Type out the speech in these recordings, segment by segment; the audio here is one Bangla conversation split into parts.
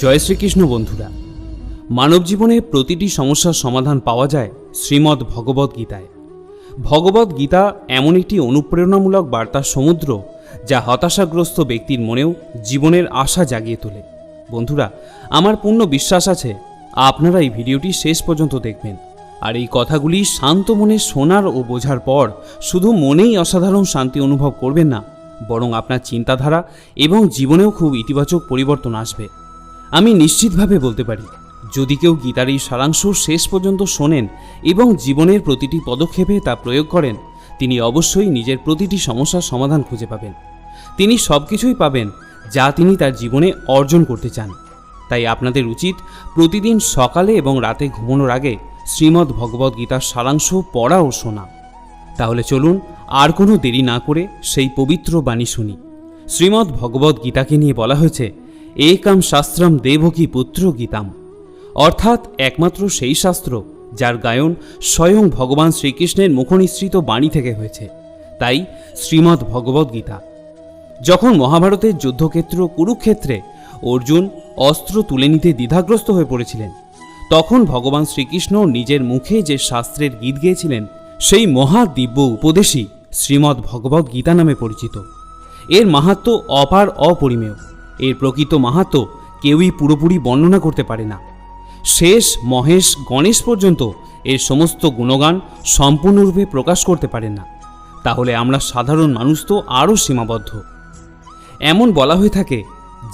জয় শ্রীকৃষ্ণ বন্ধুরা। মানব জীবনে প্রতিটি সমস্যার সমাধান পাওয়া যায় শ্রীমদ্ ভগবদ গীতায়। ভগবদ গীতা এমন একটি অনুপ্রেরণামূলক বার্তার সমুদ্র যা হতাশাগ্রস্ত ব্যক্তির মনেও জীবনের আশা জাগিয়ে তোলে। বন্ধুরা, আমার পূর্ণ বিশ্বাস আছে, আপনারা এই ভিডিওটি শেষ পর্যন্ত দেখবেন। আর এই কথাগুলি শান্ত মনে শোনার ও বোঝার পর শুধু মনেই অসাধারণ শান্তি অনুভব করবেন না, বরং আপনার চিন্তাধারা এবং জীবনেও খুব ইতিবাচক পরিবর্তন আসবে। আমি নিশ্চিতভাবে বলতে পারি, যদি কেউ গীতার এই সারাংশ শেষ পর্যন্ত শোনেন এবং জীবনের প্রতিটি পদক্ষেপে তা প্রয়োগ করেন, তিনি অবশ্যই নিজের প্রতিটি সমস্যার সমাধান খুঁজে পাবেন। তিনি সব কিছুই পাবেন যা তিনি তার জীবনে অর্জন করতে চান। তাই আপনাদের উচিত প্রতিদিন সকালে এবং রাতে ঘুমানোর আগে শ্রীমদ্ ভগবদ্ গীতার সারাংশ পড়া ও শোনা। তাহলে চলুন আর কোনো দেরি না করে সেই পবিত্র বাণী শুনি। শ্রীমদ্ ভগবদ্ গীতাকে নিয়ে বলা হয়েছে একাম শাস্ত্রম দেবকী পুত্র গীতাম। অর্থাৎ একমাত্র সেই শাস্ত্র যার গায়ন স্বয়ং ভগবান শ্রীকৃষ্ণের মুখনিসৃত বাণী থেকে হয়েছে। তাই শ্রীমদ্ ভগবদ্ গীতা। যখন মহাভারতের যুদ্ধক্ষেত্র কুরুক্ষেত্রে অর্জুন অস্ত্র তুলে নিতে দ্বিধাগ্রস্ত হয়ে পড়েছিলেন, তখন ভগবান শ্রীকৃষ্ণ নিজের মুখে যে শাস্ত্রের গীত গেয়েছিলেন, সেই মহাদিব্য উপদেশই শ্রীমদ্ ভগবদ্গীতা নামে পরিচিত। এর মাহাত্ম অপার অপরিমেয়। এর প্রকৃত মাহাত্ম কেউই পুরোপুরি বর্ণনা করতে পারে না। শেষ মহেশ গণেশ পর্যন্ত এর সমস্ত গুণগান সম্পূর্ণরূপে প্রকাশ করতে পারেন না। তাহলে আমরা সাধারণ মানুষ তো আরও সীমাবদ্ধ। এমন বলা হয়ে থাকে,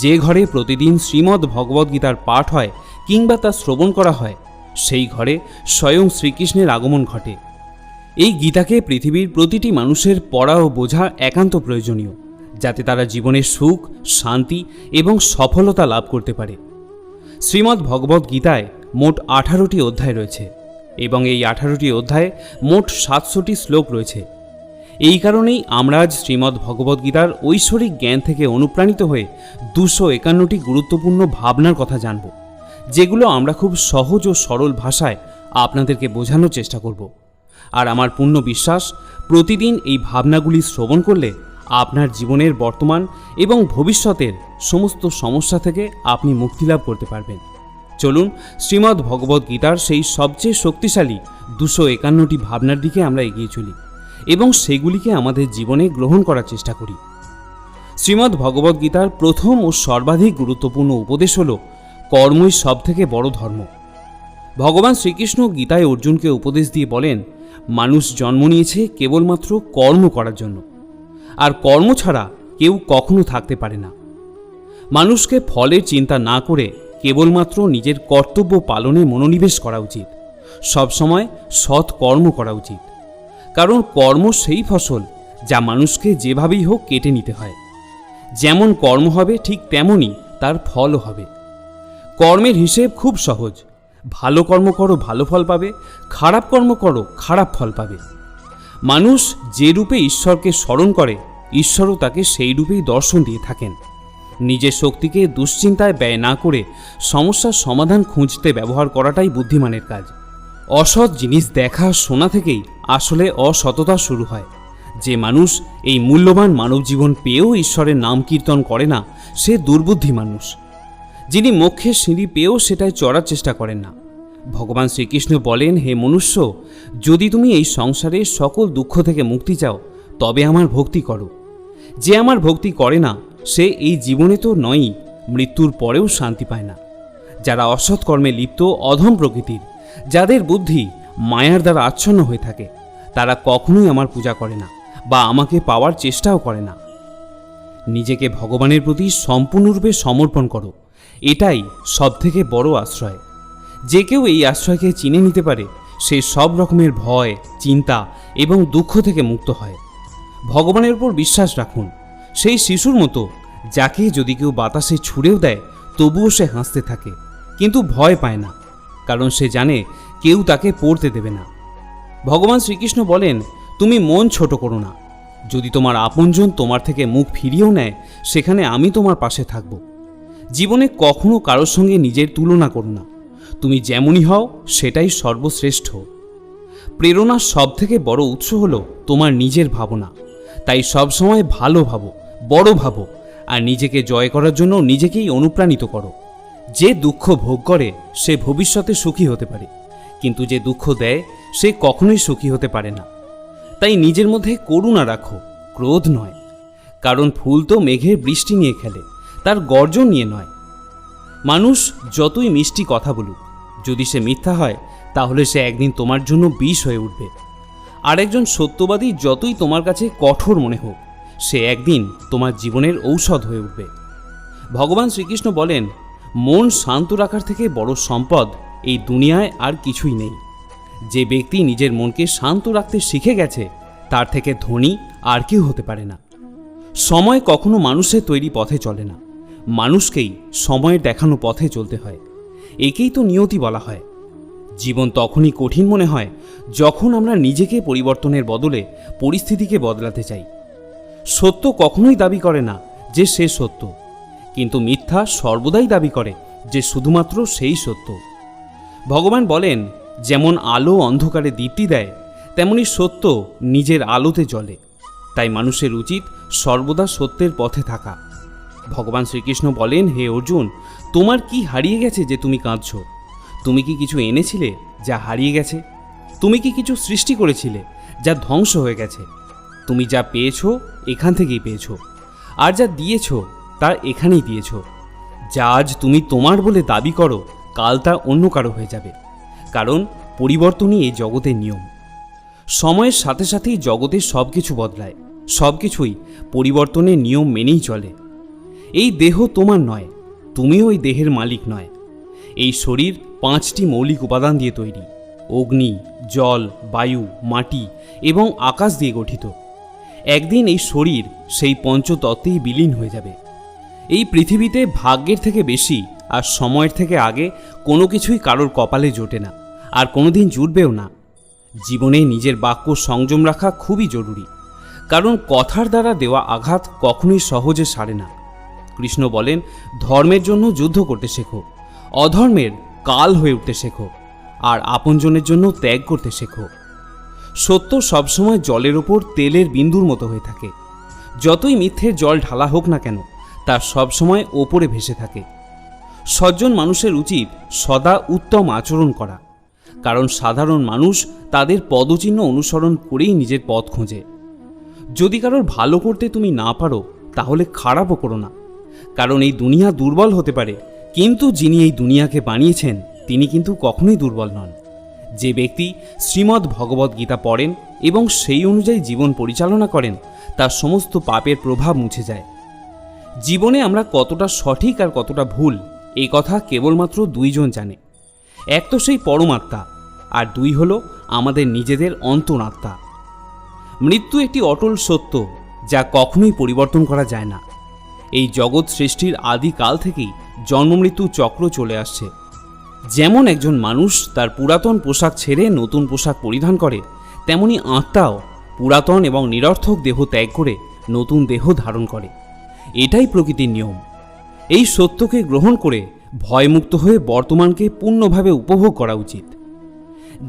যে ঘরে প্রতিদিন শ্রীমদ্ ভগবদ্গীতার পাঠ হয় কিংবা তা শ্রবণ করা হয়, সেই ঘরে স্বয়ং শ্রীকৃষ্ণের আগমন ঘটে। এই গীতাকে পৃথিবীর প্রতিটি মানুষের পড়া ও বোঝা একান্ত প্রয়োজনীয়। যাতে তারা জীবনের সুখ, শান্তি এবং সফলতা লাভ করতে পারে। শ্রীমদ্ ভগবদ্ গীতায় মোট আঠারোটি অধ্যায় রয়েছে এবং এই আঠারোটি অধ্যায়ে মোট সাতশোটি শ্লোক রয়েছে। এই কারণেই আমরা আজ শ্রীমদ্ ভগবদ্গীতার ঐশ্বরিক জ্ঞান থেকে অনুপ্রাণিত হয়ে দুশো একান্নটি গুরুত্বপূর্ণ ভাবনার কথা জানব, যেগুলো আমরা খুব সহজ ও সরল ভাষায় আপনাদেরকে বোঝানোর চেষ্টা করব। আর আমার পূর্ণ বিশ্বাস, প্রতিদিন এই ভাবনাগুলি শ্রবণ করলে আপনার জীবনের বর্তমান এবং ভবিষ্যতের সমস্ত সমস্যা থেকে আপনি মুক্তি লাভ করতে পারবেন। চলুন শ্রীমদ্ ভগবদ্ গীতার সেই সবচেয়ে শক্তিশালী দুশো একান্নটি ভাবনার দিকে আমরা এগিয়ে চলি এবং সেগুলিকে আমাদের জীবনে গ্রহণ করার চেষ্টা করি। শ্রীমদ্ ভগবদ্ গীতার প্রথম ও সর্বাধিক গুরুত্বপূর্ণ উপদেশ হল, কর্মই সব থেকে বড় ধর্ম। ভগবান শ্রীকৃষ্ণ গীতায় অর্জুনকে উপদেশ দিয়ে বলেন, মানুষ জন্ম নিয়েছে কেবলমাত্র কর্ম করার জন্য। আর কর্ম ছাড়া কেউ কখনো থাকতে পারে না। মানুষকে ফলের চিন্তা না করে কেবলমাত্র নিজের কর্তব্য পালনে মনোনিবেশ করা উচিত। সবসময় সৎ কর্ম করা উচিত। কারণ কর্ম সেই ফসল যা মানুষকে যেভাবেই হোক কেটে নিতে হয়। যেমন কর্ম হবে ঠিক তেমনই তার ফলও হবে। কর্মের হিসেব খুব সহজ। ভালো কর্ম করো, ভালো ফল পাবে। খারাপ কর্ম করো, খারাপ ফল পাবে। মানুষ যে রূপে ঈশ্বরকে স্মরণ করে, ঈশ্বরও তাকে সেই রূপেই দর্শন দিয়ে থাকেন। নিজের শক্তিকে দুশ্চিন্তায় ব্যয় না করে সমস্যার সমাধান খুঁজতে ব্যবহার করাটাই বুদ্ধিমানের কাজ। অসৎ জিনিস দেখা শোনা থেকেই আসলে অসততা শুরু হয়। যে মানুষ এই মূল্যবান মানব জীবন পেয়েও ঈশ্বরের নাম কীর্তন করে না, সে দুর্বুদ্ধি মানুষ। যিনি মোক্ষের সিঁড়ি পেয়েও সেটায় চড়ার চেষ্টা করেন না। ভগবান শ্রীকৃষ্ণ বলেন, হে মনুষ্য, যদি তুমি এই সংসারে সকল দুঃখ থেকে মুক্তি চাও, তবে আমার ভক্তি করো। যে আমার ভক্তি করে না, সে এই জীবনে তো নয়ই, মৃত্যুর পরেও শান্তি পায় না। যারা অসৎ কর্মে লিপ্ত, অধম প্রকৃতির, যাদের বুদ্ধি মায়ার দ্বারা আচ্ছন্ন হয়ে থাকে, তারা কখনোই আমার পূজা করে না, বা আমাকে পাওয়ার চেষ্টাও করে না। নিজেকে ভগবানের প্রতি সম্পূর্ণরূপে সমর্পণ করো, এটাই সবথেকে বড় আশ্রয়। যে কেউ এই আশ্রয়কে চিনে নিতে পারে, সে সব রকমের ভয়, চিন্তা এবং দুঃখ থেকে মুক্ত হয়। ভগবানের উপর বিশ্বাস রাখুন, সেই শিশুর মতো, যাকে যদি কেউ বাতাসে ছুঁড়েও দেয়, তবুও সে হাসতে থাকে, কিন্তু ভয় পায় না, কারণ সে জানে কেউ তাকে পড়তে দেবে না। ভগবান শ্রীকৃষ্ণ বলেন, তুমি মন ছোট করো না। যদি তোমার আপনজন তোমার থেকে মুখ ফিরিয়েও নেয়, সেখানে আমি তোমার পাশে থাকব। জীবনে কখনো কারোর সঙ্গে নিজের তুলনা করো না। তুমি যেমনই হও, সেটাই সর্বশ্রেষ্ঠ। প্রেরণার সব থেকে বড় উৎস হলো তোমার নিজের ভাবনা। তাই সবসময় ভালো ভাবো, বড় ভাবো, আর নিজেকে জয় করার জন্য নিজেকেই অনুপ্রাণিত করো। যে দুঃখ ভোগ করে, সে ভবিষ্যতে সুখী হতে পারে। কিন্তু যে দুঃখ দেয়, সে কখনোই সুখী হতে পারে না। তাই নিজের মধ্যে করুণা রাখো, ক্রোধ নয়। কারণ ফুল তো মেঘের বৃষ্টি নিয়ে খেলে, তার গর্জন নিয়ে নয়। মানুষ যতই মিষ্টি কথা বলুক যদি সে মিথ্যা হয়, তাহলে সে একদিন তোমার জন্য বিষ হয়ে উঠবে। আর একজন সত্যবাদী যতই তোমার কাছে কঠোর মনে হোক, সে একদিন তোমার জীবনের ঔষধ হয়ে উঠবে। ভগবান শ্রীকৃষ্ণ বলেন, মন শান্ত রাখার থেকে বড় সম্পদ এই দুনিয়ায় আর কিছুই নেই। যে ব্যক্তি নিজের মনকে শান্ত রাখতে শিখে গেছে, তার থেকে ধনী আর কেউ হতে পারে না। সময় কখনো মানুষের তৈরি পথে চলে না। মানুষকেই সময়ের দেখানো পথে চলতে হয়। একেই তো নিয়তি বলা হয়। জীবন তখনই কঠিন মনে হয়, যখন আমরা নিজেকে পরিবর্তনের বদলে পরিস্থিতিকে বদলাতে চাই। সত্য কখনোই দাবি করে না যে সে সত্য, কিন্তু মিথ্যা সর্বদাই দাবি করে যে শুধুমাত্র সেই সত্য। ভগবান বলেন, যেমন আলো অন্ধকারে দীপ্তি দেয়, তেমনি সত্য নিজের আলোতে জ্বলে। তাই মানুষের উচিত সর্বদা সত্যের পথে থাকা। ভগবান শ্রীকৃষ্ণ বলেন, হে অর্জুন, তোমার কি হারিয়ে গেছে যে তুমি কাঁদছ? তুমি কি কিছু এনেছিলে যা হারিয়ে গেছে? তুমি কি কিছু সৃষ্টি করেছিলে যা ধ্বংস হয়ে গেছে? তুমি যা পেয়েছ, এখান থেকেই পেয়েছ। আর যা দিয়েছ, তা এখানেই দিয়েছ। যা আজ তুমি তোমার বলে দাবি করো, কাল তা অন্য কারও হয়ে যাবে। কারণ পরিবর্তনই এই জগতের নিয়ম। সময়ের সাথে সাথেই জগতের সব কিছু বদলায়। সব কিছুই পরিবর্তনের নিয়ম মেনেই চলে। এই দেহ তোমার নয়, তুমিও ওই দেহের মালিক নয়। এই শরীর পাঁচটি মৌলিক উপাদান দিয়ে তৈরি, অগ্নি, জল, বায়ু, মাটি এবং আকাশ দিয়ে গঠিত। একদিন এই শরীর সেই পঞ্চতত্ত্বেই বিলীন হয়ে যাবে। এই পৃথিবীতে ভাগ্যের থেকে বেশি আর সময়ের থেকে আগে কোনো কিছুই কারোর কপালে জোটে না, আর কোনোদিন জুটবেও না। জীবনে নিজের বাক্য সংযম রাখা খুবই জরুরি, কারণ কথার দ্বারা দেওয়া আঘাত কখনোই সহজে সারে না। কৃষ্ণ বলেন, ধর্মের জন্য যুদ্ধ করতে শেখো। অধর্মের কাল হয়ে উঠতে শেখো, আর আপনজনের জন্য ত্যাগ করতে শেখো। সত্য সবসময় জলের ওপর তেলের বিন্দুর মতো হয়ে থাকে। যতই মিথ্যের জল ঢালা হোক না কেন, তা সবসময় ওপরে ভেসে থাকে। সজ্জন মানুষের উচিত সদা উত্তম আচরণ করা, কারণ সাধারণ মানুষ তাদের পদচিহ্ন অনুসরণ করেই নিজের পথ খোঁজে। যদি কারোর ভালো করতে তুমি না পারো, তাহলে খারাপও করো না। কারণ এই দুনিয়া দুর্বল হতে পারে। কিন্তু যিনি এই দুনিয়াকে বানিয়েছেন, তিনি কিন্তু কখনোই দুর্বল নন। যে ব্যক্তি শ্রীমদ্ ভগবদ্ গীতা পড়েন এবং সেই অনুযায়ী জীবন পরিচালনা করেন, তার সমস্ত পাপের প্রভাব মুছে যায়। জীবনে আমরা কতটা সঠিক আর কতটা ভুল, এই কথা কেবলমাত্র দুইজন জানে। এক তো সেই পরমাত্মা, আর দুই হলো আমাদের নিজেদের অন্তরাত্মা। মৃত্যু একটি অটল সত্য, যা কখনোই পরিবর্তন করা যায় না। এই জগৎ সৃষ্টির আদিকাল থেকেই জন্মমৃত্যু চক্র চলে আসছে। যেমন একজন মানুষ তার পুরাতন পোশাক ছেড়ে নতুন পোশাক পরিধান করে, তেমনি আত্মাও পুরাতন এবং নিরর্থক দেহ ত্যাগ করে নতুন দেহ ধারণ করে। এটাই প্রকৃতির নিয়ম। এই সত্যকে গ্রহণ করে ভয়মুক্ত হয়ে বর্তমানকে পূর্ণভাবে উপভোগ করা উচিত।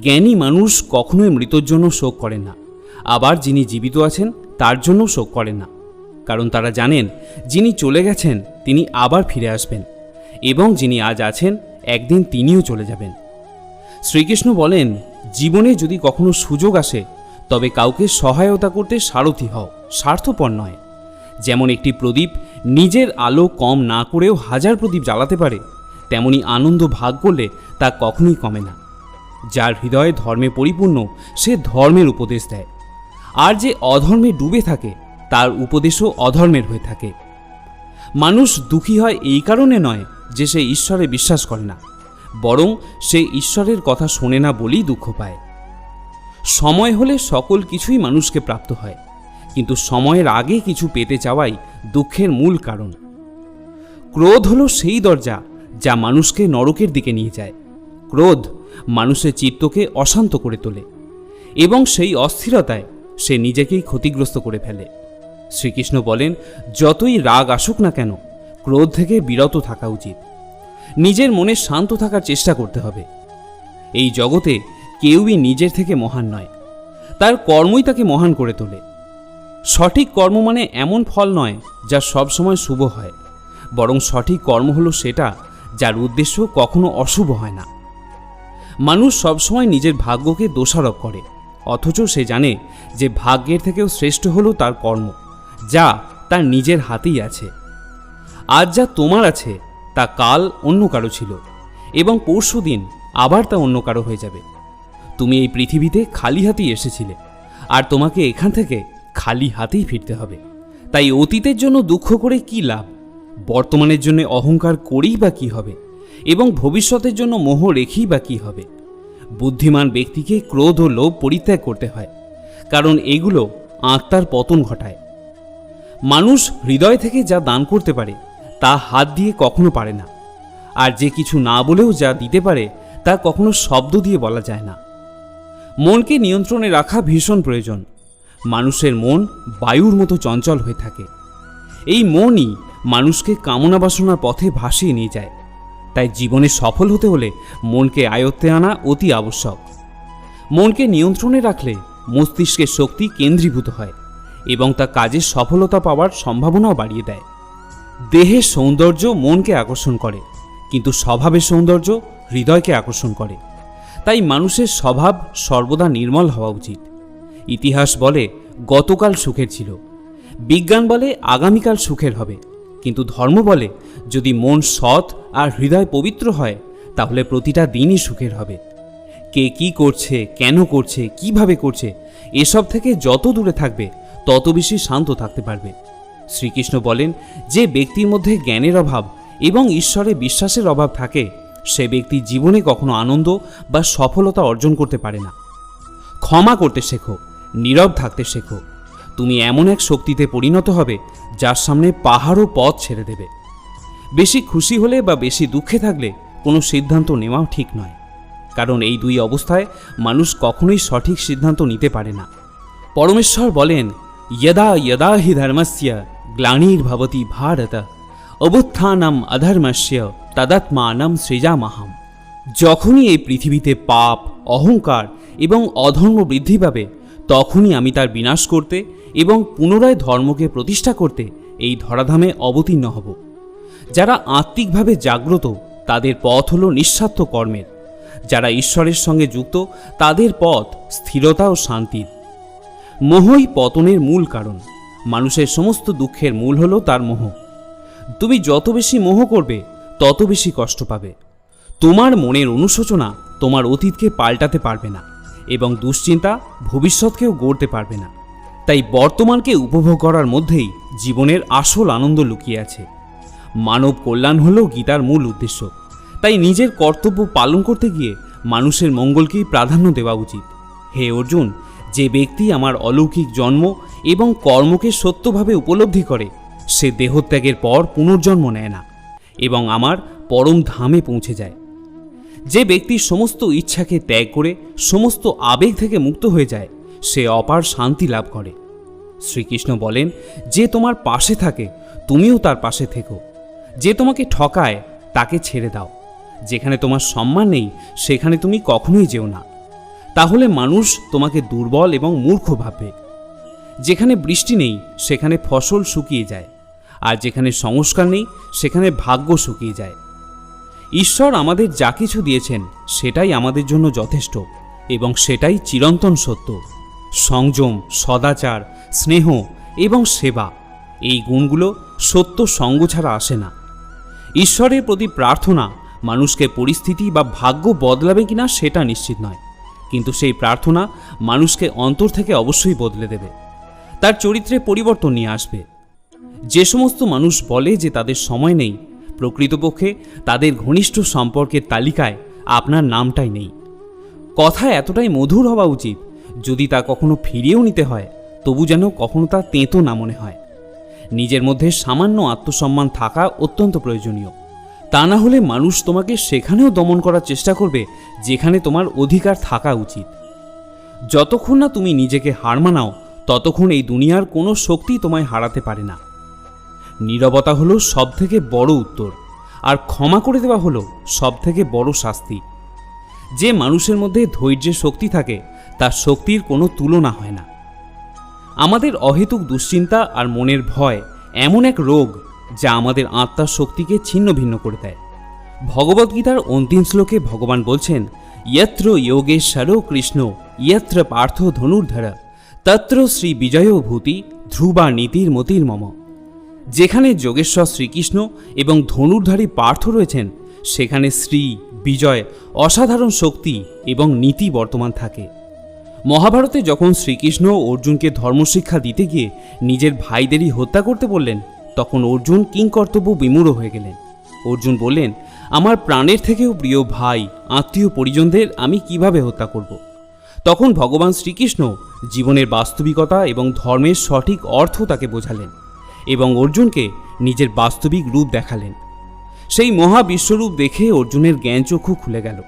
জ্ঞানী মানুষ কখনোই মৃতর জন্য শোক করেন না। আবার যিনি জীবিত আছেন, তার জন্য শোক করেন না। কারণ তারা জানেন, যিনি চলে গেছেন, তিনি আবার ফিরে আসবেন, এবং যিনি আজ আছেন, একদিন তিনিও চলে যাবেন। শ্রীকৃষ্ণ বলেন, জীবনে যদি কখনো সুযোগ আসে, তবে কাউকে সহায়তা করতে সারথি হও, স্বার্থপর নয়। যেমন একটি প্রদীপ নিজের আলো কম না করেও হাজার প্রদীপ জ্বালাতে পারে, তেমনি আনন্দ ভাগ করলে তা কখনোই কমে না। যার হৃদয়ে ধর্মে পরিপূর্ণ, সে ধর্মের উপদেশ দেয়। আর যে অধর্মে ডুবে থাকে তার উপদেশও অধর্মের হয়ে থাকে। মানুষ দুঃখী হয় এই কারণে নয় যে সে ঈশ্বরে বিশ্বাস করে না, বরং সে ঈশ্বরের কথা শোনে না বলেই দুঃখ পায়। সময় হলে সকল কিছুই মানুষকে প্রাপ্ত হয়, কিন্তু সময়ের আগে কিছু পেতে চাওয়াই দুঃখের মূল কারণ। ক্রোধ হলো সেই দরজা যা মানুষকে নরকের দিকে নিয়ে যায়। ক্রোধ মানুষের চিত্তকে অশান্ত করে তোলে, এবং সেই অস্থিরতায় সে নিজেকেই ক্ষতিগ্রস্ত করে ফেলে। শ্রীকৃষ্ণ বলেন, যতই রাগ আসুক না কেন, ক্রোধ থেকে বিরত থাকা উচিত। নিজের মনে শান্ত থাকার চেষ্টা করতে হবে। এই জগতে কেউই নিজের থেকে মহান নয়। তার কর্মই তাকে মহান করে তোলে। সঠিক কর্ম মানে এমন ফল নয় যা সবসময় শুভ হয়। বরং সঠিক কর্ম হলো সেটা যার উদ্দেশ্য কখনো অশুভ হয় না। মানুষ সবসময় নিজের ভাগ্যকে দোষারোপ করে, অথচ সে জানে যে ভাগ্যের থেকেও শ্রেষ্ঠ হলো তার কর্ম। যা তার নিজের হাতেই আছে। আজ যা তোমার আছে, তা কাল অন্য কারও ছিল এবং পরশু দিন আবার তা অন্য কারও হয়ে যাবে। তুমি এই পৃথিবীতে খালি হাতেই এসেছিলে আর তোমাকে এখান থেকে খালি হাতেই ফিরতে হবে। তাই অতীতের জন্য দুঃখ করে কি লাভ? বর্তমানের জন্য অহংকার করেই বা কি হবে? এবং ভবিষ্যতের জন্য মোহ রেখেই বা কি হবে? বুদ্ধিমান ব্যক্তিকে ক্রোধ ও লোভ পরিত্যাগ করতে হয়, কারণ এগুলো আত্মার পতন ঘটায়। মানুষ হৃদয় থেকে যা দান করতে পারে, তা হাত দিয়ে কখনো পারে না। আর যে কিছু না বলেও যা দিতে পারে, তা কখনো শব্দ দিয়ে বলা যায় না। মনকে নিয়ন্ত্রণে রাখা ভীষণ প্রয়োজন। মানুষের মন বায়ুর মতো চঞ্চল হয়ে থাকে। এই মনই মানুষকে কামনা বাসনার পথে ভাসিয়ে নিয়ে যায়। তাই জীবনে সফল হতে হলে মনকে আয়ত্তে আনা অতি আবশ্যক। মনকে নিয়ন্ত্রণে রাখলে মস্তিষ্কের শক্তি কেন্দ্রীভূত হয়। এবং তা কাজের সফলতা পাওয়ার সম্ভাবনাও বাড়িয়ে দেয়। দেহের সৌন্দর্য মনকে আকর্ষণ করে, কিন্তু স্বভাবের সৌন্দর্য হৃদয়কে আকর্ষণ করে। তাই মানুষের স্বভাব সর্বদা নির্মল হওয়া উচিত। ইতিহাস বলে, গতকাল সুখের ছিল। বিজ্ঞান বলে, আগামীকাল সুখের হবে। কিন্তু ধর্ম বলে, যদি মন সৎ আর হৃদয় পবিত্র হয়, তাহলে প্রতিটা দিনই সুখের হবে। কে কি করছে, কেন করছে, কীভাবে করছে, এসব থেকে যত দূরে থাকবে তত বেশি শান্ত থাকতে পারবে। শ্রীকৃষ্ণ বলেন, যে ব্যক্তির মধ্যে জ্ঞানের অভাব এবং ঈশ্বরে বিশ্বাসের অভাব থাকে, সে ব্যক্তি জীবনে কখনো আনন্দ বা সফলতা অর্জন করতে পারে না। ক্ষমা করতে শেখো, নীরব থাকতে শেখো। তুমি এমন এক শক্তিতে পরিণত হবে, যার সামনে পাহাড়ও পথ ছেড়ে দেবে। বেশি খুশি হলে বা বেশি দুঃখে থাকলে কোনো সিদ্ধান্ত নেওয়াও ঠিক নয়। কারণ এই দুই অবস্থায় মানুষ কখনোই সঠিক সিদ্ধান্ত নিতে পারে না। পরমেশ্বর বলেন যদা যদা হি ধর্মস্য গ্লানির্ভবতি ভারত অবুত্থানম অধর্মস্য তদাত্মানম সৃজামাহাম যখনই এই পৃথিবীতে পাপ, অহংকার এবং অধর্ম বৃদ্ধি পাবে তখনই আমি তার বিনাশ করতে এবং পুনরায় ধর্মকে প্রতিষ্ঠা করতে এই ধরাধামে অবতীর্ণ হব। যারা আত্মিকভাবে জাগ্রত, তাদের পথ হল নিঃস্বার্থ কর্মের। যারা ঈশ্বরের সঙ্গে যুক্ত, তাদের পথ স্থিরতা ও শান্তির। মোহই পতনের মূল কারণ। মানুষের সমস্ত দুঃখের মূল হলো তার মোহ। তুমি যত বেশি মোহ করবে, তত বেশি কষ্ট পাবে। তোমার মনের অনুশোচনা তোমার অতীতকে পাল্টাতে পারবে না এবং দুশ্চিন্তা ভবিষ্যৎকেও গড়তে পারবে না। তাই বর্তমানকে উপভোগ করার মধ্যেই জীবনের আসল আনন্দ লুকিয়ে আছে। মানব কল্যাণ হল গীতার মূল উদ্দেশ্য। তাই নিজের কর্তব্য পালন করতে গিয়ে মানুষের মঙ্গলকেই প্রাধান্য দেওয়া উচিত। হে অর্জুন যে ব্যক্তি আমার অলৌকিক জন্ম এবং কর্মকে সত্যভাবে উপলব্ধি করে, সে দেহত্যাগের পর পুনর্জন্ম নেয় না এবং আমার পরম ধামে পৌঁছে যায়। যে ব্যক্তি সমস্ত ইচ্ছাকে ত্যাগ করে, সমস্ত আবেগ থেকে মুক্ত হয়ে যায়, সে অপার শান্তি লাভ করে। শ্রীকৃষ্ণ বলেন, যে তোমার পাশে থাকে, তুমিও তার পাশে থেকো। যে তোমাকে ঠকায়, তাকে ছেড়ে দাও। যেখানে তোমার সম্মান নেই, সেখানে তুমি কখনোই যেও না। তাহলে মানুষ তোমাকে দুর্বল এবং মূর্খ ভাববে যেখানে বৃষ্টি নেই, সেখানে ফসল শুকিয়ে যায়। আর যেখানে সংস্কার নেই, সেখানে ভাগ্য শুকিয়ে যায়। ঈশ্বর আমাদের যা কিছু দিয়েছেন, সেটাই আমাদের জন্য যথেষ্ট এবং সেটাই চিরন্তন সত্য। সংযম, সদাচার, স্নেহ এবং সেবা, এই গুণগুলো সত্য সঙ্গ ছাড়া আসে না। ঈশ্বরের প্রতি প্রার্থনা, মানুষকে পরিস্থিতি বা ভাগ্য বদলাবে কিনা সেটা নিশ্চিত নয়। কিন্তু সেই প্রার্থনা মানুষকে অন্তর থেকে অবশ্যই বদলে দেবে। তার চরিত্রে পরিবর্তন নিয়ে আসবে। যে সমস্ত মানুষ বলে যে তাদের সময় নেই, প্রকৃতপক্ষে তাদের ঘনিষ্ঠ সম্পর্কের তালিকায় আপনার নামটাই নেই। কথা এতটাই মধুর হওয়া উচিত, যদি তা কখনো ফিরিয়েও নিতে হয়, তবু যেন কখনো তা তেঁতো না মনে হয়। নিজের মধ্যে সামান্য আত্মসম্মান থাকা অত্যন্ত প্রয়োজনীয়। তা না হলে মানুষ তোমাকে সেখানেও দমন করার চেষ্টা করবে, যেখানে তোমার অধিকার থাকা উচিত। যতক্ষণ না তুমি নিজেকে হার মানাও, ততক্ষণ এই দুনিয়ার কোনো শক্তি তোমায় হারাতে পারে না। নীরবতা হলো সব থেকে বড় উত্তর, আর ক্ষমা করে দেওয়া হলো সব থেকে বড় শাস্তি। যে মানুষের মধ্যে ধৈর্যের শক্তি থাকে, তার শক্তির কোনো তুলনা হয় না। আমাদের অহেতুক দুশ্চিন্তা আর মনের ভয় এমন এক রোগ যা আমাদের আত্মার শক্তিকে ছিন্ন ভিন্ন করে দেয়। ভগবদ্গীতার অন্তিম শ্লোকে ভগবান বলছেন, ইয়ত্র যোগেশ্বর কৃষ্ণ, ইয়ত্র পার্থ ধনুর্ধর, তত্র শ্রী বিজয় ভূতি ধ্রুবা নীতির মতির মম। যেখানে যোগেশ্বর শ্রীকৃষ্ণ এবং ধনুর্ধারী পার্থ রয়েছেন, সেখানে শ্রী বিজয় অসাধারণ শক্তি এবং নীতি বর্তমান থাকে। মহাভারতে যখন শ্রীকৃষ্ণ অর্জুনকে ধর্মশিক্ষা দিতে গিয়ে নিজের ভাইদেরই হত্যা করতে বললেন তখন অর্জুন কিংকর্তব্য বিমূঢ় হয়ে গেলেন। অর্জুন বললেন, আমার প্রাণের থেকেও প্রিয় ভাই, আত্মীয় পরিজনদের আমি কীভাবে হত্যা করব? তখন ভগবান শ্রীকৃষ্ণ জীবনের বাস্তবিকতা এবং ধর্মের সঠিক অর্থ তাকে বোঝালেন এবং অর্জুনকে নিজের বাস্তবিক রূপ দেখালেন। সেই মহা বিশ্বরূপ দেখে অর্জুনের জ্ঞানচক্ষু খুলে গেল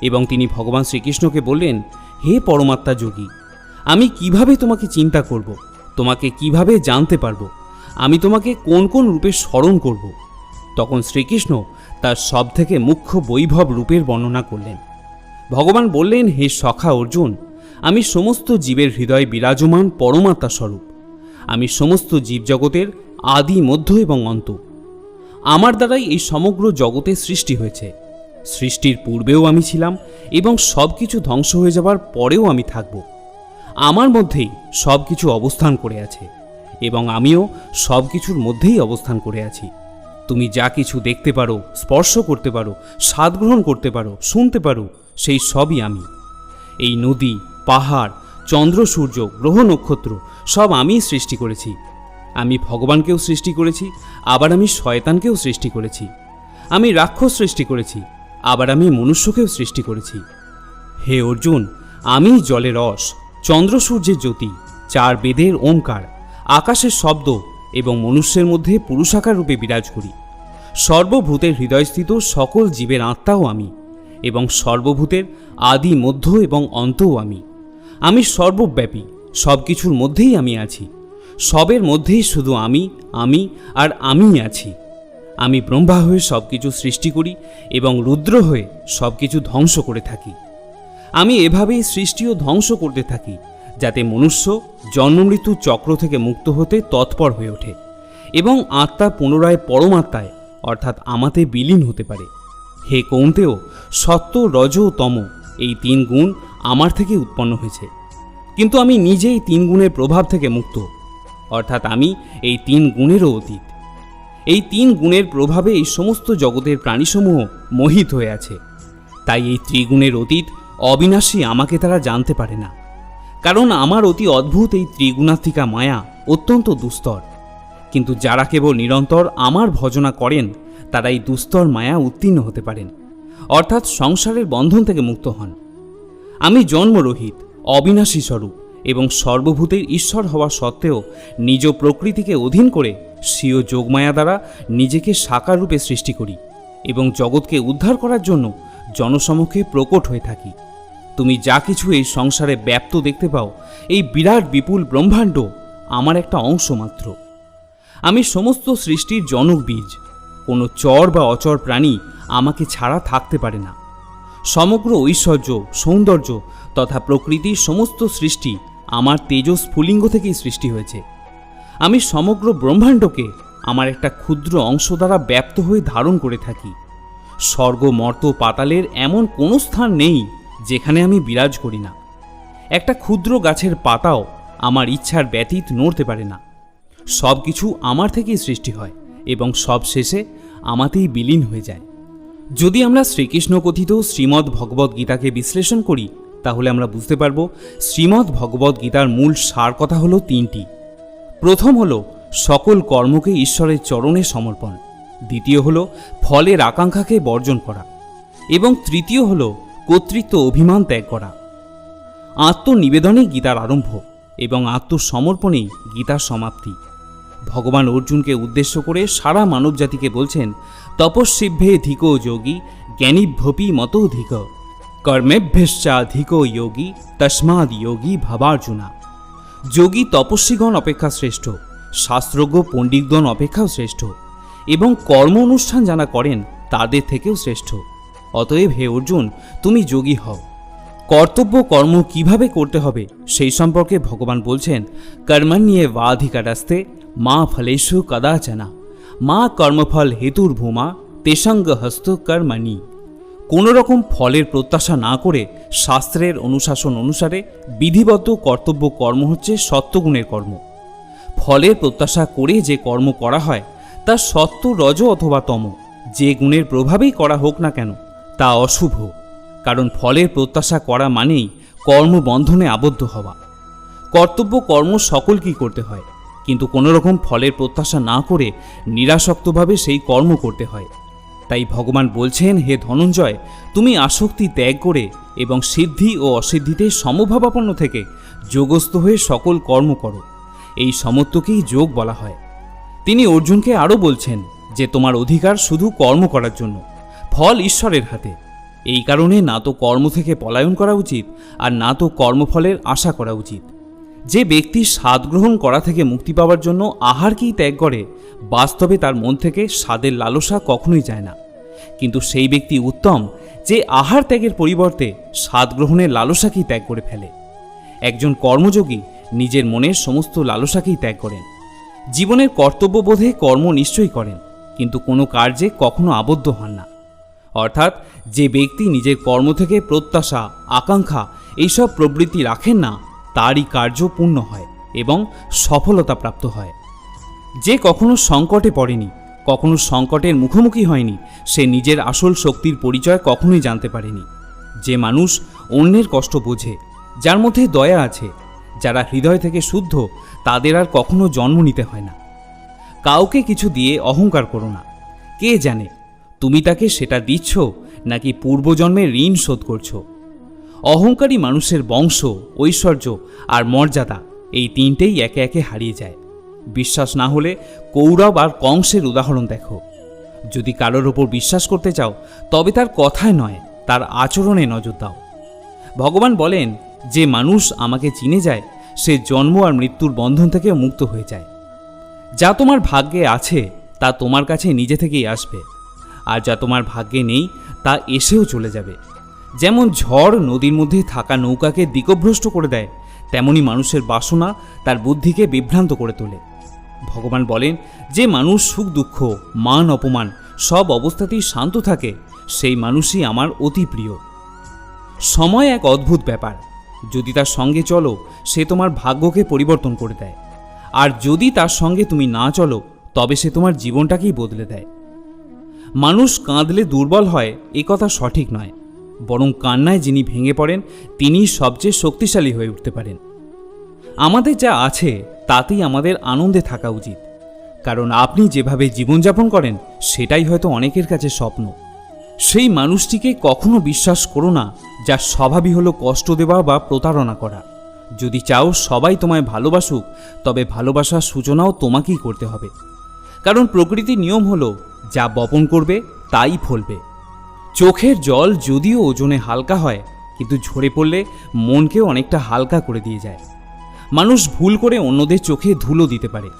এবং তিনি ভগবান শ্রীকৃষ্ণকে বললেন, হে পরমাত্মা যোগী, আমি কীভাবে তোমাকে চিন্তা করব? তোমাকে কীভাবে জানতে পারব? আমি তোমাকে কোন কোন রূপে স্মরণ করব? তখন শ্রীকৃষ্ণ তার সব থেকে মুখ্য বৈভব রূপের বর্ণনা করলেন। ভগবান বললেন, হে সখা অর্জুন, আমি সমস্ত জীবের হৃদয়ে বিরাজমান পরমাত্মা স্বরূপ। আমি সমস্ত জীবজগতের আদি, মধ্য এবং অন্ত। আমার দ্বারাই এই সমগ্র জগতে সৃষ্টি হয়েছে। সৃষ্টির পূর্বেও আমি ছিলাম এবং সব কিছু ধ্বংস হয়ে যাবার পরেও আমি থাকব। আমার মধ্যেই সব কিছু অবস্থান করে আছে। এবং আমিও সব কিছুর মধ্যেই অবস্থান করে আছি। তুমি যা কিছু দেখতে পারো, স্পর্শ করতে পারো স্বাদ গ্রহণ করতে পারো, শুনতে পারো, সেই সবই আমি। এই নদী, পাহাড়, চন্দ্র, সূর্য, গ্রহ, নক্ষত্র, সব আমিই সৃষ্টি করেছি। আমি ভগবানকেও সৃষ্টি করেছি, আবার আমি শয়তানকেও সৃষ্টি করেছি। আমি রাক্ষস সৃষ্টি করেছি, আবার আমি মনুষ্যকেও সৃষ্টি করেছি। হে অর্জুন আমি জলের রস, চন্দ্র সূর্যের জ্যোতি, চার বেদের ওঙ্কার আকাশের শব্দ এবং মনুষ্যের মধ্যে পুরুষাকার রূপে বিরাজ করি। সর্বভূতের হৃদয়স্থিত সকল জীবের আত্মাও আমি এবং সর্বভূতের আদি মধ্য এবং অন্তও আমি। আমি সর্বব্যাপী সব কিছুর মধ্যেই আমি আছি। সবের মধ্যেই শুধু আমি আমি আর আমিই আছি। আমি ব্রহ্মা হয়ে সব কিছু সৃষ্টি করি এবং রুদ্র হয়ে সব কিছু ধ্বংস করে থাকি। আমি এভাবেই সৃষ্টি ও ধ্বংস করতে থাকি। যাতে মনুষ্য জন্মমৃত্যু চক্র থেকে মুক্ত হতে তৎপর হয়ে ওঠে এবং আত্মা পুনরায় পরমাত্মায়, অর্থাৎ আমাতে বিলীন হতে পারে। হে কৌন্তেও সত্য, রজ তম, এই তিন গুণ আমার থেকে উৎপন্ন হয়েছে। কিন্তু আমি নিজেই তিন গুণের প্রভাব থেকে মুক্ত, অর্থাৎ আমি এই তিন গুণেরও অতীত। এই তিন গুণের প্রভাবে এই সমস্ত জগতের প্রাণীসমূহ মোহিত হয়ে আছে। তাই এই ত্রিগুণের অতীত অবিনাশী আমাকে তারা জানতে পারে না। কারণ আমার অতি অদ্ভুত এই ত্রিগুণাত্মিকা মায়া অত্যন্ত দুস্তর। কিন্তু যারা কেবল নিরন্তর আমার ভজনা করেন, তারা এই দুস্তর মায়া উত্তীর্ণ হতে পারেন, অর্থাৎ সংসারের বন্ধন থেকে মুক্ত হন। আমি জন্মরহিত, অবিনাশী স্বরূপ এবং সর্বভূতের ঈশ্বর হওয়া সত্ত্বেও নিজ প্রকৃতিকে অধীন করে স্বীয় যোগমায়া দ্বারা নিজেকে সাকার রূপে সৃষ্টি করি এবং জগৎকে উদ্ধার করার জন্য জনসমক্ষে প্রকট হয়ে থাকি। তুমি যা কিছু এই সংসারে ব্যাপ্ত দেখতে পাও, এই বিরাট বিপুল ব্রহ্মাণ্ড আমার একটা অংশ মাত্র। আমি সমস্ত সৃষ্টির জনক বীজ, কোনো চর বা অচর প্রাণী আমাকে ছাড়া থাকতে পারে না। সমগ্র ঐশ্বর্য, সৌন্দর্য তথা প্রকৃতির সমস্ত সৃষ্টি আমার তেজস স্ফুলিঙ্গ থেকেই সৃষ্টি হয়েছে। আমি সমগ্র ব্রহ্মাণ্ডকে আমার একটা ক্ষুদ্র অংশ দ্বারা ব্যাপ্ত হয়ে ধারণ করে থাকি। স্বর্গ, মর্ত, পাতালের এমন কোনো স্থান নেই যেখানে আমি বিরাজ করি না। একটা ক্ষুদ্র গাছের পাতাও আমার ইচ্ছার ব্যতীত নড়তে পারে না। সব কিছু আমার থেকেই সৃষ্টি হয় এবং সব শেষে আমাতেই বিলীন হয়ে যায়। যদি আমরা শ্রীকৃষ্ণ কথিত শ্রীমদ্ ভগবদ্ গীতাকে বিশ্লেষণ করি, তাহলে আমরা বুঝতে পারব শ্রীমদ্ ভগবদ্ গীতার মূল সার কথা হলো তিনটি। প্রথম হলো, সকল কর্মকে ঈশ্বরের চরণে সমর্পণ। দ্বিতীয় হলো, ফলের আকাঙ্ক্ষাকে বর্জন করা। এবং তৃতীয় হলো কর্তৃত্ব অভিমান ত্যাগ করা। আত্মনিবেদনেই গীতার আরম্ভ এবং আত্মসমর্পণেই গীতার সমাপ্তি। ভগবান অর্জুনকে উদ্দেশ্য করে সারা মানবজাতিকে বলছেন, তপস্বিভ্যে ধিকো যোগী, জ্ঞানীভ্যপি মতো ধিক। কর্মেভ্যশ্চাধিক যোগী তস্মাদ যোগী ভাবার্জুনা। যোগী তপস্বীগণ অপেক্ষা শ্রেষ্ঠ, শাস্ত্রজ্ঞ পণ্ডিতগণ অপেক্ষাও শ্রেষ্ঠ এবং কর্ম অনুষ্ঠান যারা করেন, তাদের থেকেও শ্রেষ্ঠ। অতএব হে অর্জুন, তুমি যোগী হও। কর্তব্য কর্ম কীভাবে করতে হবে, সেই সম্পর্কে ভগবান বলছেন, কর্মণ্যে বাধিকারাস্তে মা ফলেশু কদাচনা, মা কর্মফল হেতুর ভূমা তেসাঙ্গ হস্ত কর্মাণি। কোনো রকম ফলের প্রত্যাশা না করে শাস্ত্রের অনুশাসন অনুসারে বিধিবদ্ধ কর্তব্য কর্ম হচ্ছে সত্যগুণের কর্ম। ফলের প্রত্যাশা করে যে কর্ম করা হয়, তা সত্য রজ অথবা তম, যে গুণের প্রভাবেই করা হোক না কেন। তা অশুভ, কারণ ফলের প্রত্যাশা করা মানেই কর্মবন্ধনে আবদ্ধ হওয়া। কর্তব্য কর্ম সকলকেই করতে হয়, কিন্তু কোনো রকম ফলের প্রত্যাশা না করে নিরাসক্তভাবে সেই কর্ম করতে হয়। তাই ভগবান বলছেন, হে ধনঞ্জয়, তুমি আসক্তি ত্যাগ করে এবং সিদ্ধি ও অসিদ্ধিতে সমভাবাপন্ন থেকে যোগস্থ হয়ে সকল কর্ম করো। এই সমত্বকেই যোগ বলা হয়। তিনি অর্জুনকে আরও বলছেন যে, তোমার অধিকার শুধু কর্ম করার জন্য। ফল ঈশ্বরের হাতে। এই কারণে না তো কর্ম থেকে পলায়ন করা উচিত, আর না তো কর্মফলের আশা করা উচিত। যে ব্যক্তি স্বাদ গ্রহণ করা থেকে মুক্তি পাওয়ার জন্য আহারকেই ত্যাগ করে, বাস্তবে তার মন থেকে স্বাদের লালসা কখনোই যায় না। কিন্তু সেই ব্যক্তি উত্তম, যে আহার ত্যাগের পরিবর্তে স্বাদ গ্রহণের লালসাকেই ত্যাগ করে ফেলে। একজন কর্মযোগী নিজের মনের সমস্ত লালসাকেই ত্যাগ করেন। জীবনের কর্তব্যবোধে কর্ম নিশ্চয়ই করেন, কিন্তু কোনো কার্যে কখনো আবদ্ধ হন না। অর্থাৎ যে ব্যক্তি নিজের কর্ম থেকে প্রত্যাশা, আকাঙ্ক্ষা এইসব প্রবৃত্তি রাখেন না, তারই কার্য পূর্ণ হয় এবং সফলতা প্রাপ্ত হয়। যে কখনো সংকটে পড়েনি, কখনো সংকটের মুখোমুখি হয়নি, সে নিজের আসল শক্তির পরিচয় কখনোই জানতে পারেনি। যে মানুষ অন্যের কষ্ট বোঝে, যার মধ্যে দয়া আছে, যারা হৃদয় থেকে শুদ্ধ, তাদের আর কখনো জন্ম নিতে হয় না। কাউকে কিছু দিয়ে অহংকার করো না। কে জানে তুমি তাকে সেটা দিচ্ছ নাকি পূর্বজন্মের ঋণ শোধ করছ? অহংকারী মানুষের বংশ, ঐশ্বর্য আর মর্যাদা এই তিনটেই একে একে হারিয়ে যায়। বিশ্বাস না হলে কৌরব আর কংসের উদাহরণ দেখো। যদি কারোর ওপর বিশ্বাস করতে চাও, তবে তার কথায় নয়, তার আচরণে নজর দাও। ভগবান বলেন, যে মানুষ আমাকে চিনে যায়, সে জন্ম আর মৃত্যুর বন্ধন থেকে মুক্ত হয়ে যায়। যা তোমার ভাগ্যে আছে, তা তোমার কাছে নিজে থেকেই আসবে। আর যা তোমার ভাগ্যে নেই, তা এসেও চলে যাবে। যেমন ঝড় নদীর মধ্যে থাকা নৌকাকে দিকভ্রষ্ট করে দেয়, তেমনি মানুষের বাসনা তার বুদ্ধিকে বিভ্রান্ত করে তোলে। ভগবান বলেন, যে মানুষ সুখ, দুঃখ, মান, অপমান, সব অবস্থাতেই শান্ত থাকে, সেই মানুষই আমার অতি প্রিয়। সময় এক অদ্ভুত ব্যাপার। যদি তার সঙ্গে চলো, সে তোমার ভাগ্যকে পরিবর্তন করে দেয়। আর যদি তার সঙ্গে তুমি না চলো, তবে সে তোমার জীবনটাকেই বদলে দেয়। মানুষ কাঁদলে দুর্বল হয়, এ কথা সঠিক নয়। বরং কান্নায় যিনি ভেঙে পড়েন তিনি সবচেয়ে শক্তিশালী হয়ে উঠতে পারেন। আমাদের যা আছে, তাতেই আমাদের আনন্দে থাকা উচিত। কারণ আপনি যেভাবে জীবনযাপন করেন, সেটাই হয়তো অনেকের কাছে স্বপ্ন। সেই মানুষটিকে কখনো বিশ্বাস করো না যার স্বভাবই হলো কষ্ট দেওয়া বা প্রতারণা করা। যদি চাও সবাই তোমায় ভালোবাসুক, তবে ভালোবাসার সূচনাও তোমাকেই করতে হবে। কারণ প্রকৃতির নিয়ম হলো যা বপন করবে, তাই ফলবে। চোখের জল যদিও ওজনে হালকা হয়, কিন্তু ঝরে পড়লে মনকেও অনেকটা হালকা করে দিয়ে যায়। মানুষ ভুল করে অন্যদের চোখে ধুলো দিতে পারে,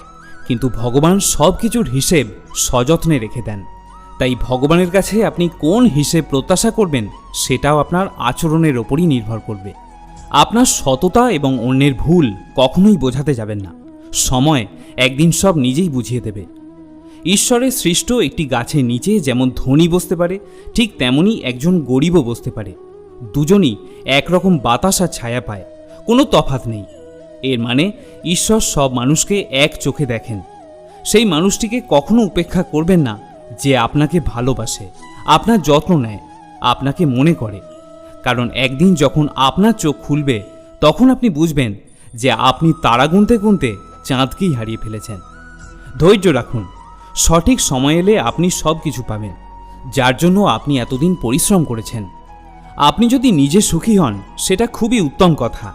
কিন্তু ভগবান সব কিছুর হিসেব সযত্নে রেখে দেন। তাই ভগবানের কাছে আপনি কোন হিসেব প্রত্যাশা করবেন, সেটাও আপনার আচরণের ওপরই নির্ভর করবে। আপনার সততা এবং অন্যের ভুল কখনোই বোঝাতে যাবেন না। সময় একদিন সব নিজেই বুঝিয়ে দেবে। ঈশ্বরের সৃষ্ট একটি গাছের নিচে যেমন ধনী বসতে পারে, ঠিক তেমনি একজন গরিবও বসতে পারে। দুজনই একরকম বাতাস আর ছায়া পায়, কোনো তফাৎ নেই। এর মানে ঈশ্বর সব মানুষকে এক চোখে দেখেন। সেই মানুষটিকে কখনো উপেক্ষা করবেন না যে আপনাকে ভালোবাসে, আপনার যত্ন নেয়, আপনাকে মনে করে। কারণ একদিন যখন আপনার চোখ খুলবে, তখন আপনি বুঝবেন যে আপনি তারা গুনতে গুনতে চাঁদকেই হারিয়ে ফেলেছেন। ধৈর্য রাখুন সঠিক সময় এলে আপনি সব কিছু পাবেন, যার জন্য আপনি এতদিন পরিশ্রম করেছেন। আপনি যদি নিজে সুখী হন, সেটা খুবই উত্তম কথা।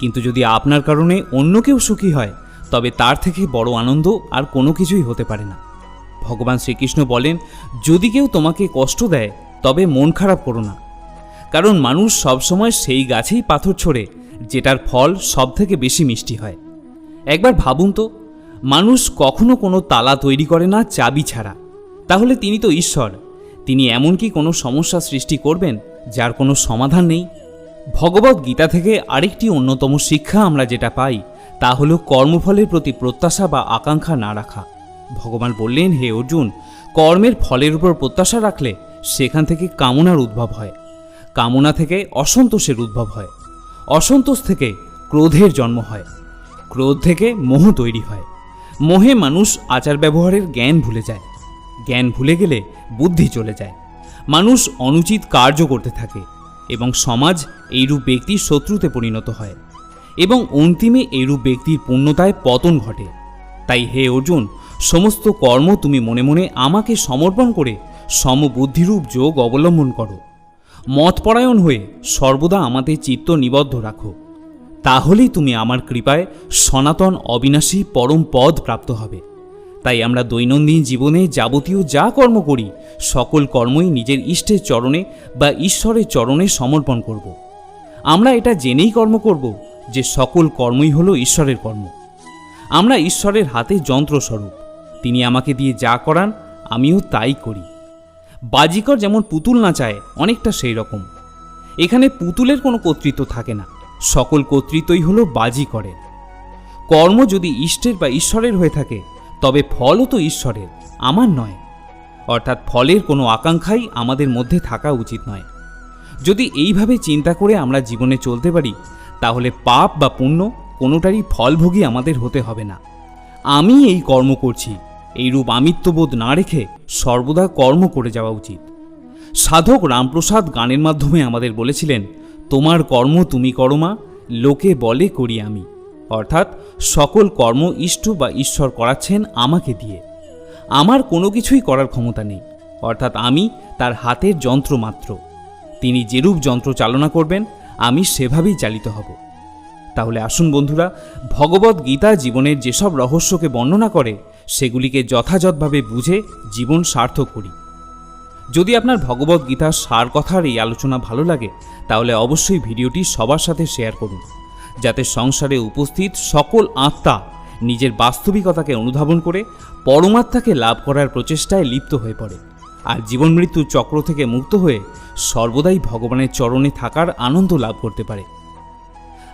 কিন্তু যদি আপনার কারণে অন্য কেউ সুখী হয়, তবে তার থেকে বড় আনন্দ আর কোনো কিছুই হতে পারে না। ভগবান শ্রীকৃষ্ণ বলেন, যদি কেউ তোমাকে কষ্ট দেয়, তবে মন খারাপ করো না। কারণ মানুষ সবসময় সেই গাছেই পাথর ছোড়ে, যেটার ফল সব থেকে বেশি মিষ্টি হয়। একবার ভাবুন তো মানুষ কখনো কোনো তালা তৈরি করে না চাবি ছাড়া। তাহলে তিনি তো ঈশ্বর। তিনি এমন কি কোনো সমস্যা সৃষ্টি করবেন যার কোনো সমাধান নেই? ভগবত গীতা থেকে আরেকটি অন্যতম শিক্ষা আমরা যেটা পাই, তা হলো কর্মফলের প্রতি প্রত্যাশা বা আকাঙ্ক্ষা না রাখা। ভগবান বললেন, হে অর্জুন, কর্মের ফলের উপর প্রত্যাশা রাখলে সেখান থেকে কামনার উদ্ভব হয়। কামনা থেকে অসন্তোষের উদ্ভব হয়। অসন্তোষ থেকে ক্রোধের জন্ম হয়। ক্রোধ থেকে মোহ তৈরি হয়। মোহে মানুষ আচার ব্যবহারের জ্ঞান ভুলে যায়। জ্ঞান ভুলে গেলে বুদ্ধি চলে যায়। মানুষ অনুচিত কার্য করতে থাকে এবং সমাজ এইরূপ ব্যক্তির শত্রুতে পরিণত হয় এবং অন্তিমে এইরূপ ব্যক্তির পূর্ণতায় পতন ঘটে। তাই হে অর্জুন, সমস্ত কর্ম তুমি মনে মনে আমাকে সমর্পণ করে সমবুদ্ধিরূপ যোগ অবলম্বন করো। মতপরায়ণ হয়ে সর্বদা আমাদের চিত্ত নিবদ্ধ রাখো। তাহলেই তুমি আমার কৃপায় সনাতন অবিনাশী পরম পদ প্রাপ্ত হবে। তাই আমরা দৈনন্দিন জীবনে যাবতীয় যা কর্ম করি, সকল কর্মই নিজের ইষ্টের চরণে বা ঈশ্বরের চরণে সমর্পণ করব। আমরা এটা জেনেই কর্ম করব যে সকল কর্মই হলো ঈশ্বরের কর্ম। আমরা ঈশ্বরের হাতে যন্ত্রস্বরূপ। তিনি আমাকে দিয়ে যা করান, আমিও তাই করি। বাজিকর যেমন পুতুল না চায়, অনেকটা সেই রকম এখানে পুতুলের কোনো কর্তৃত্ব থাকে না। সকল কর্তৃত্বই হলো বাজিকরের কর্ম যদি ইষ্টের বা ঈশ্বরের হয়ে থাকে, তবে ফলও তো ঈশ্বরের, আমার নয়। অর্থাৎ ফলের কোনো আকাঙ্ক্ষাই আমাদের মধ্যে থাকা উচিত নয়। যদি এইভাবে চিন্তা করে আমরা জীবনে চলতে পারি, তাহলে পাপ বা পুণ্য কোনোটারই ফলভোগী আমাদের হতে হবে না। আমি এই কর্ম করছি, এইরূপ আমিত্ববোধ না রেখে সর্বদা কর্ম করে যাওয়া উচিত। সাধক রামপ্রসাদ গানের মাধ্যমে আমাদের বলেছিলেন তোমার কর্ম তুমি করমা লোকে বলে করি আমি। অর্থাৎ সকল কর্ম ইষ্ট বা ঈশ্বর করাচ্ছেন আমাকে দিয়ে। আমার কোনো কিছুই করার ক্ষমতা নেই, অর্থাৎ আমি তার হাতের যন্ত্র মাত্র। তিনি যেরূপ যন্ত্র চালনা করবেন, আমি সেভাবেই চালিত হব। তাহলে আসুন বন্ধুরা, ভগবত গীতা জীবনের যেসব রহস্যকে বর্ণনা করে, সেগুলিকে যথাযথভাবে বুঝে জীবন সার্থক করি। যদি আপনার ভগবত গীতার সার কথার এই আলোচনা ভালো লাগে, তাহলে অবশ্যই ভিডিওটি সবার সাথে শেয়ার করুন, যাতে সংসারে উপস্থিত সকল আত্মা নিজের বাস্তবিকতাকে অনুধাবন করে পরমাত্মাকে লাভ করার প্রচেষ্টায় লিপ্ত হয়ে পড়ে। আর জীবন মৃত্যুর চক্র থেকে মুক্ত হয়ে সর্বদাই ভগবানের চরণে থাকার আনন্দ লাভ করতে পারে।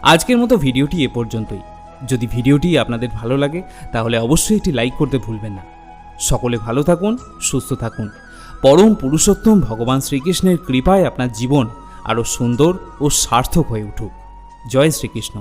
আজকের মতো ভিডিওটি এ পর্যন্তই। যদি ভিডিওটি আপনাদের ভালো লাগে, তাহলে অবশ্যই একটি লাইক করতে ভুলবেন না। সকলে ভালো থাকুন, সুস্থ থাকুন। পরম পুরুষোত্তম ভগবান শ্রীকৃষ্ণের কৃপায় আপনার জীবন আরও সুন্দর ও সার্থক হয়ে উঠুক। জয় শ্রীকৃষ্ণ।